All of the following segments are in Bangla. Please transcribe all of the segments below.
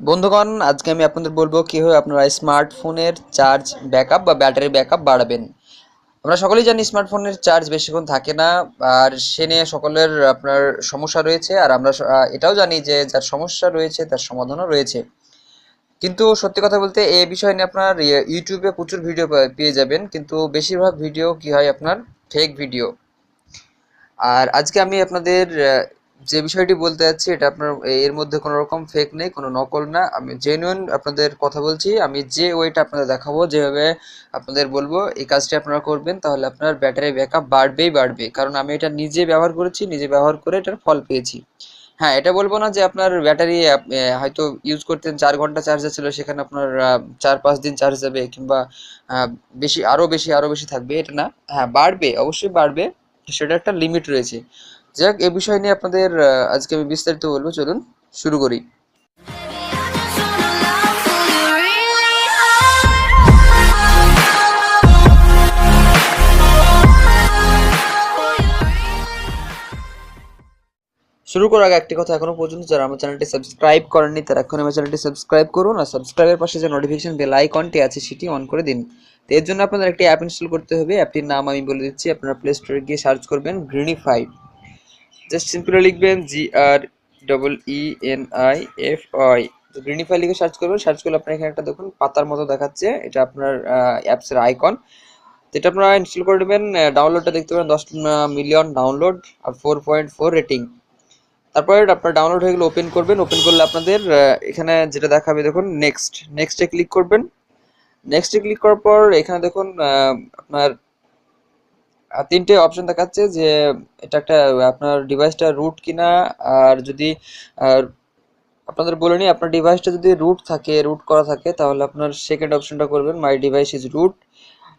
বন্ধুগণ, আজকে আমি আপনাদের বলব কীভাবে আপনারা স্মার্টফোনের চার্জ ব্যাকআপ বা ব্যাটারি ব্যাকআপ বাড়াবেন। আমরা সকলেই জানি স্মার্টফোনের চার্জ বেশিক্ষণ থাকে না, আর সে নিয়ে সকলের আপনার সমস্যা রয়েছে, আর আমরা এটাও জানি যে যার সমস্যা রয়েছে, তার সমাধানও রয়েছে। কিন্তু সত্যি কথা বলতে এই বিষয় নিয়ে আপনার ইয়ে- ইউটিউবে প্রচুর ভিডিও পেয়ে যাবেন, কিন্তু বেশিরভাগ ভিডিও কি হয় আপনার? ফেক ভিডিও আর আজকে আমি আপনাদের যে বিষয়টি বলতে যাচ্ছি, এটা আপনার, এর মধ্যে কোনো রকম ফেক নেই, কোনো নকল না। আমি জেনুইন আপনাদের কথা বলছি। আমি যে ওয়েটা আপনাদের দেখাবো, যেভাবে আপনাদের বলব, এই কাজটি আপনারা করবেন, তাহলে আপনার ব্যাটারি ব্যাকআপ বাড়বেই বাড়বে। কারণ আমি এটা নিজে ব্যবহার করেছি, নিজে ব্যবহার করে এটার ফল পেয়েছি। হ্যাঁ এটা বলব না যে আপনার ব্যাটারি হয়তো ইউজ করতেন চার ঘণ্টা চার্জার ছিল, সেখানে আপনার চার পাঁচ দিন চার্জ যাবে, কিংবা বেশি আরও বেশি আরও বেশি থাকবে, এটা না। হ্যাঁ বাড়বে, অবশ্যই বাড়বে। সেটা একটা লিমিট রয়েছে। যাক, এ বিষয় নিয়ে আপনাদের আজকে আমি বিস্তারিত বলব। চলুন, শুরু করি। শুরু করার আগে একটি কথা এখনও পর্যন্ত, যারা আমার চ্যানেলটি সাবস্ক্রাইব করেননি, তারা এখন আমার চ্যানেলটি সাবস্ক্রাইব করুন আর সাবস্ক্রাইবের পাশে যে নোটিফিকেশন বেল আইকনটি আছে, সেটি অন করে দিন। তো এর জন্য আপনাদের একটি অ্যাপ ইনস্টল করতে হবে। অ্যাপটির নাম আমি বলে দিচ্ছি, আপনারা প্লে স্টোরে গিয়ে সার্চ করবেন গ্রিনিফাই জাস্ট সিম্পলি লিখবেন G R double E N I F I তো গ্রিনিফাই লিখে সার্চ করবেন সার্চ করলে আপনার এখানে একটা দেখুন, পাতার মতো দেখাচ্ছে। এটা আপনার অ্যাপসের আইকন এটা আপনারা ইনস্টল করে নেবেন ডাউনলোডটা দেখতে পারেন, দশ মিলিয়ন ডাউনলোড আর ফোর পয়েন্ট ফোর রেটিং তারপরে আপনার ডাউনলোড হয়ে গেলে ওপেন করবেন ওপেন করলে আপনাদের এখানে যেটা দেখাবে দেখুন নেক্সট নেক্সটে ক্লিক করবেন। নেক্সটে ক্লিক করার পর এখানে দেখুন আপনার তিনটে অপশন দেখাচ্ছে যে এটা একটা, আপনার ডিভাইসটা রুট কিনা, আর যদি আপনাদের বলে নিই, আপনার ডিভাইসটা যদি রুট থাকে রুট করা থাকে, তাহলে আপনার সেকেন্ড অপশনটা করবেন মাই ডিভাইস ইজ রুট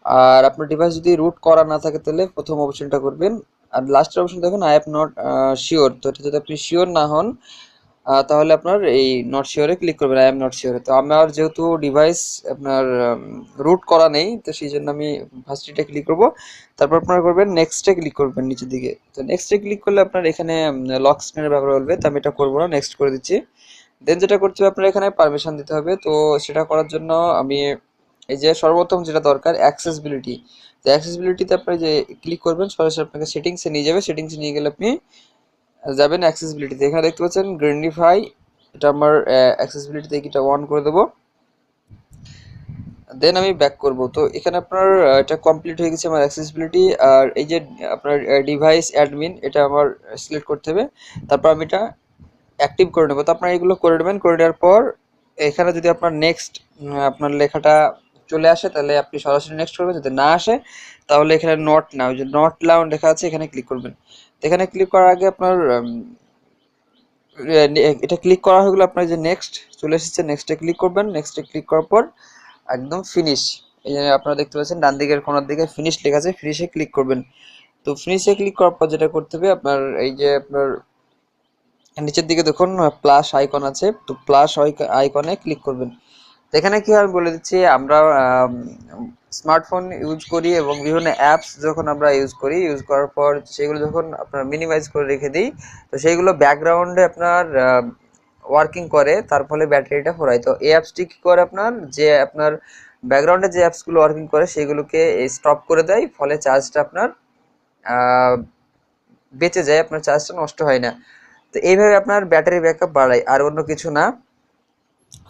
আর আপনার ডিভাইস যদি রুট করা না থাকে, তাহলে প্রথম অপশনটা করবেন। আর লাস্টের অপশন দেখুন আই এম নট শিওর তো এটা যদি আপনি শিওর না হন তাহলে আপনার এই নট শিওরে ক্লিক করবেন আই এম নট শিওরে তো আমার যেহেতু ডিভাইস আপনার রুট করা নেই, তো সেই জন্য আমি ফার্স্ট এটা ক্লিক করব। তারপর আপনারা করবেন নেক্সটে ক্লিক করবেন নিচের দিকে। তো নেক্সটে ক্লিক করলে আপনার এখানে লক স্ক্রিনের ব্যাপার বলবে, তো আমি এটা করব না নেক্সট করে দিচ্ছি। দেন যেটা করতে হবে, আপনার এখানে পারমিশন দিতে হবে। তো সেটা করার জন্য আমি এই যে সর্বপ্রথম যেটা দরকার অ্যাক্সেসিবিলিটি তো অ্যাক্সেসিবিলিটিতে আপনি যে ক্লিক করবেন, সরাসরি আপনাকে সেটিংসে নিয়ে যাবে। সেটিংসে নিয়ে গেলে আপনি যাবেন অ্যাক্সেসিবিলিটিতে এখানে দেখতে পাচ্ছেন গ্রিনিফাই এটা আমার অ্যাক্সেসিবিলিটিতে এটা অন করে দেবো। দেন আমি ব্যাক করব। তো এখানে আপনার এটা কমপ্লিট হয়ে গেছে আমার অ্যাক্সেসিবিলিটি আর এই যে আপনার ডিভাইস অ্যাডমিন এটা আমার সিলেক্ট করতে হবে। তারপর আমি এটা অ্যাক্টিভ করে নেব। তো আপনার এগুলো করে নেবেন। করে নেওয়ার পর এখানে যদি আপনার নেক্সট আপনার লেখাটা চলে আসে, তাহলে আপনি সরাসরি নেক্সট করবেন। যদি না আসে, তাহলে এখানে নট না ওই যে নট লাউন লেখা আছে, এখানে ক্লিক করবেন। এখানে ক্লিক করার আগে আপনার এটা ক্লিক করা হয়ে গেলে আপনার যে নেক্সট চলে এসেছে নেক্সটে ক্লিক করবেন নেক্সটে ক্লিক করার পর একদম ফিনিশ এই যে আপনারা দেখতে পাচ্ছেন, ডান দিকের কোনার দিকে ফিনিশ লেখা আছে ফিনিশে ক্লিক করবেন। তো ফিনিশে ক্লিক করার পর যেটা করতে হবে, আপনার এই যে আপনার নিচের দিকে দেখুন প্লাস আইকন আছে, তো প্লাস আইকনে ক্লিক করবেন। এখানে কি হয় বলে দিচ্ছি, আমরা স্মার্টফোন ইউজ করি এবং বিভিন্ন অ্যাপস যখন আমরা ইউজ করি, ইউজ করার পর সেগুলো যখন আপনার মিনিমাইজ করে রেখে দিই, তো সেইগুলো ব্যাকগ্রাউন্ডে আপনার ওয়ার্কিং করে, তার ফলে ব্যাটারিটা ফোরায়। তো এই অ্যাপসটি কী করে আপনার? যে আপনার ব্যাকগ্রাউন্ডে যে অ্যাপসগুলো ওয়ার্কিং করে, সেগুলোকে স্টপ করে দেয়, ফলে চার্জটা আপনার বেঁচে যায়, আপনার চার্জটা নষ্ট হয় না। তো এইভাবে আপনার ব্যাটারি ব্যাকআপ বাড়ায়। আর অন্য কিছু না।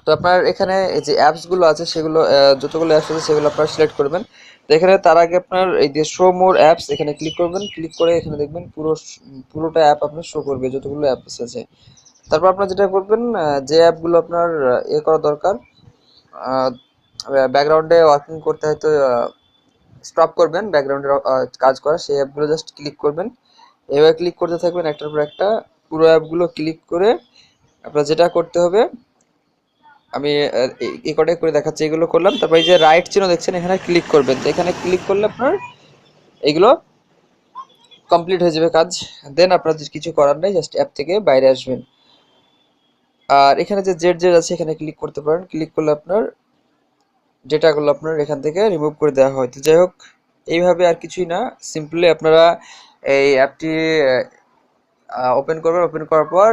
তো আপনার এখানে এই যে অ্যাপসগুলো আছে, সেগুলো যতগুলো অ্যাপস আছে, সেগুলো আপনারা সিলেক্ট করবেন। তো এখানে তার আগে আপনার এই যে শো মোর অ্যাপস এখানে ক্লিক করবেন। ক্লিক করে এখানে দেখবেন পুরো, পুরোটা অ্যাপ আপনার শো করবে, যতগুলো অ্যাপস আছে। তারপর আপনার যেটা করবেন যে অ্যাপগুলো আপনার এ করা দরকার ব্যাকগ্রাউন্ডে ওয়ার্কিং করতে হয়তো স্টপ করবেন ব্যাকগ্রাউন্ডে কাজ করা, সেই অ্যাপগুলো জাস্ট ক্লিক করবেন। এভাবে ক্লিক করতে থাকবেন একটার পর একটা। পুরো অ্যাপগুলো ক্লিক করে আপনার যেটা করতে হবে আমি এই- কটাই করে দেখাচ্ছি, এগুলো করলাম। তারপর যে রাইট চিহ্ন দেখছেন, এখানে ক্লিক করবেন। তো এখানে ক্লিক করলে আপনার এগুলো কমপ্লিট হয়ে যাবে কাজ। দেন আপনার কিছু করার নেই জাস্ট অ্যাপ থেকে বাইরে আসবেন। আর এখানে যে জেড জেড আছে, এখানে ক্লিক করতে পারেন। ক্লিক করলে আপনার ডেটাগুলো আপনার এখান থেকে রিমুভ করে দেওয়া হয়। তো যাই হোক, এইভাবে আর কিছুই না। সিম্পলি আপনারা এই অ্যাপটি ওপেন করবেন। ওপেন করার পর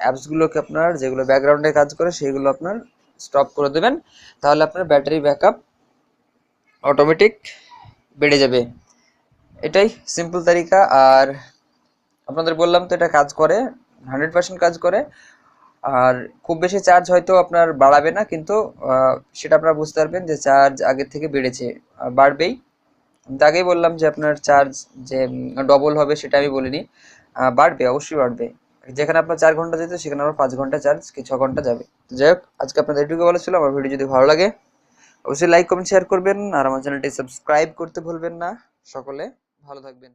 অ্যাপসগুলোকে আপনার যেগুলো ব্যাকগ্রাউন্ডে কাজ করে, সেগুলো আপনার স্টপ করে দেবেন, তাহলে আপনার ব্যাটারি ব্যাকআপ অটোমেটিক বেড়ে যাবে। এটাই সিম্পল তালিকা আর আপনাদের বললাম তো এটা কাজ করে হান্ড্রেড পার্সেন্ট কাজ করে, আর খুব বেশি চার্জ হয়তো আপনার বাড়াবে না, কিন্তু সেটা আপনারা বুঝতে পারবেন যে চার্জ আগের থেকে বেড়েছে বাড়বেই। আগেই বললাম যে আপনার চার্জ যে ডবল হবে সেটা আমি বলিনি বাড়বে, অবশ্যই বাড়বে। যেখানে আপনার চার ঘণ্টা যেত, সেখানে আমার পাঁচ ঘণ্টা চার্জ কি ছ ঘণ্টা যাবে। তো যাই হোক, আজকে আপনাদের এটুকু বলা ছিল। আমার ভিডিও যদি ভালো লাগে, অবশ্যই লাইক কমেন্ট শেয়ার করবেন। আর আমার চ্যানেলটি সাবস্ক্রাইব করতে ভুলবেন না। সকলে ভালো থাকবেন।